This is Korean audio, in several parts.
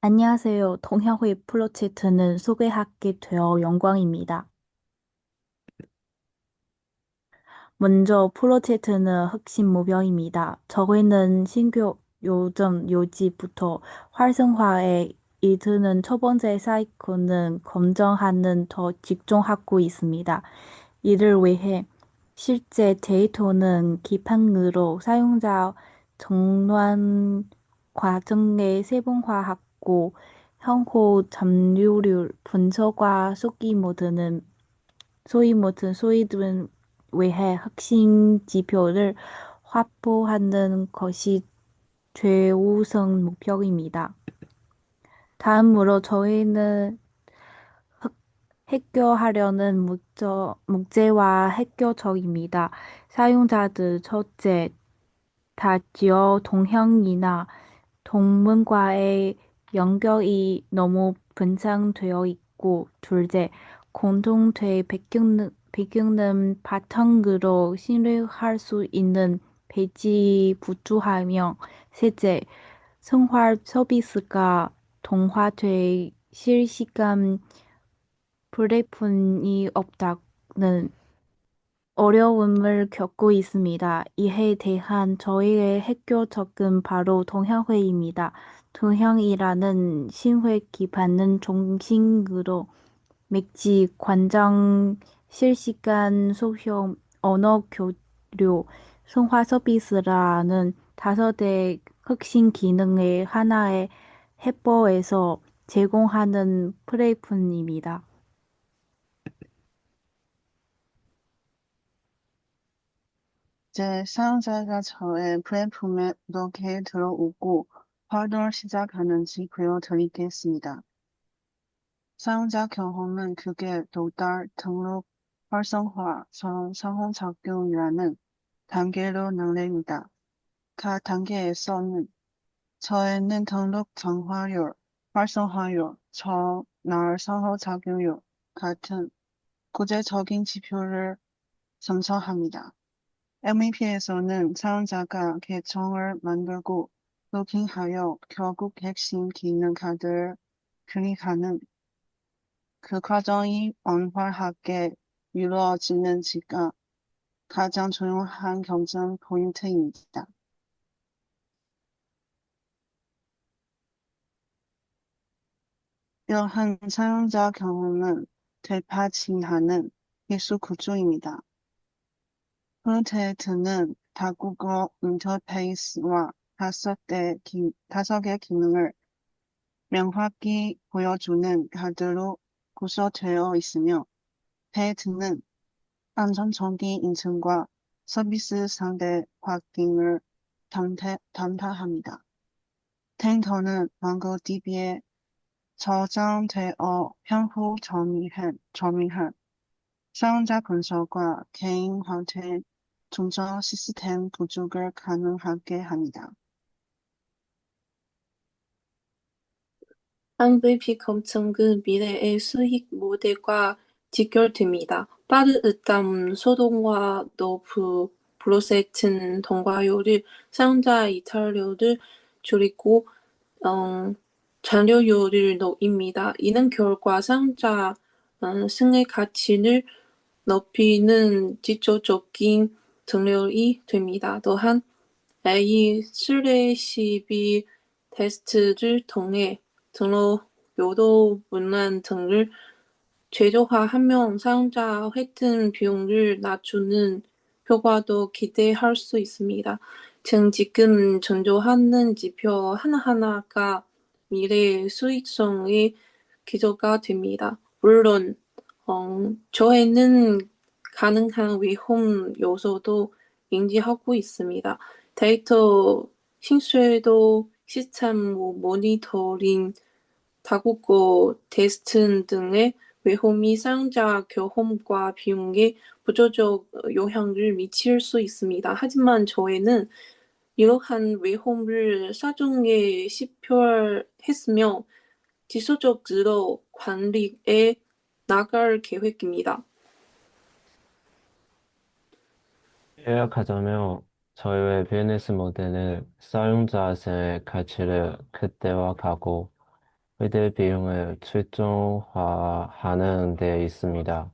안녕하세요. 동향회 프로젝트는 소개하게 되어 영광입니다. 먼저 프로젝트는 핵심 목표입니다. 저희는 신규 요즘 요지부터 활성화에 이르는 첫 번째 사이클은 검증하는 더 집중하고 있습니다. 이를 위해 실제 데이터는 기판으로 사용자 전환 과정을 세분화하고 향후 점유율 분석과 소비 모드는 소위 모든 소비들을 위해 핵심 지표를 확보하는 것이 최우선 목표입니다. 다음으로 저희는 해결하려는 목적, 문제와 해결책입니다. 사용자들 첫째, 다 지역 동향이나 동문과의 연결이 너무 분산되어 있고 둘째, 공동체 배경, 배경는 바탕으로 신뢰할 수 있는 배지 부투하며 셋째, 생활 서비스가 동화돼 실시간 플랫폼이 없다는 어려움을 겪고 있습니다. 이에 대한 저희의 해결책은 바로 동향회입니다. 동향이라는 신회 기반은 중심으로 맥지, 관장, 실시간 소형, 언어 교류, 통화 서비스라는 다섯의核心 기능의 하나의 해법에서 제공하는 플랫폼입니다. 이제 사용자가 저의 플랫폼에 어떻게 들어오고 활동을 시작하는지 보여드리겠습니다. 사용자 경험은 그게 도달, 등록, 활성화, 전 상호작용이라는 단계로 나뉩니다. 각 단계에서는 저에는 등록 정화율, 활성화율, 전날 상호작용률 같은 구체적인 지표를 선정합니다. MVP에서는 사용자가 계정을 만들고 로깅하여 결국 핵심 기능 카드를 클릭하는 그 과정이 원활하게 이루어지는지가 가장 중요한 경쟁 포인트입니다. 이러한 사용자 경험은 되파진하는 기술 구조입니다. 프론트엔드는 다국어 인터페이스와 다섯 대 기, 다섯 개 기능을 명확히 보여주는 카드로 구성되어 있으며 배트는 안전적인 인증과 서비스 상대 확인을 담당합니다. 텐더는 망고DB에 저장되어 향후 점유한, 점유한 사용자 분석과 개인 확대 중점 시스템 구축을 가능하게 합니다. MVP 검증은 미래의 수익 모델과 직결됩니다. 빠른 으뜸 소동과 높은 프로세스 통과율을 사용자 이탈률을 줄이고 어, 잔료율을 높입니다. 이는 결과 사용자 어, 승의 가치를 높이는 지속적인 등록이 됩니다. 또한 A 슬래시 테스트를 통해 등록 요도 문란 등을 최적화하면 사용자 획득 비용을 낮추는 효과도 기대할 수 있습니다. 즉 지금 전조하는 지표 하나하나가 미래 수익성의 기조가 됩니다. 물론 어, 저에는 가능한 위험 요소도 인지하고 있습니다. 데이터 신뢰도 시스템 모니터링, 다국어 테스트 등의 위험이 사용자 경험과 비용에 부조적 영향을 미칠 수 있습니다. 하지만 저희는 이러한 위험을 사전에 식별했으며 지속적으로 관리에 나갈 계획입니다. 요약하자면 저희의 비즈니스 모델은 사용자 의 가치를 극대화하고 의대 비용을 최종화하는 데 있습니다.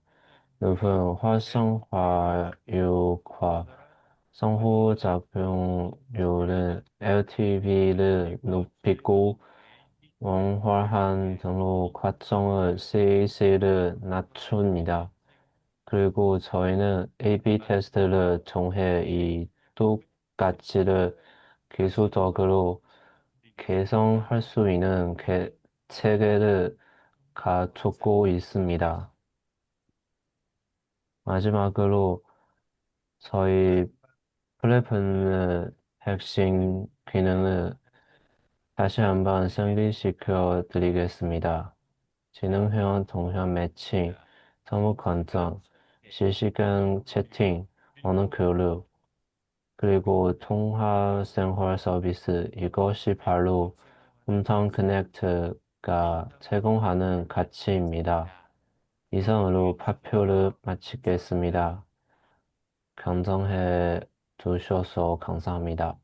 높은 활성화율과 상호작용률은 LTV를 높이고 원활한 등록 과정을 CAC를 낮춥니다. 그리고 저희는 A/B 테스트를 통해 이 두 가치를 기술적으로 개선할 수 있는 개- 체계를 갖추고 있습니다. 마지막으로 저희 플랫폼의 핵심 기능을 다시 한번 정리시켜 드리겠습니다. 진흥회원 동향 매칭, 사무 권장, 실시간 채팅, 언어 교류, 그리고 통화 생활 서비스 이것이 바로 홈타운 커넥트가 제공하는 가치입니다. 이상으로 발표를 마치겠습니다. 감상해 주셔서 감사합니다.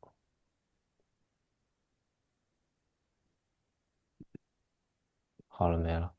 하루 매라.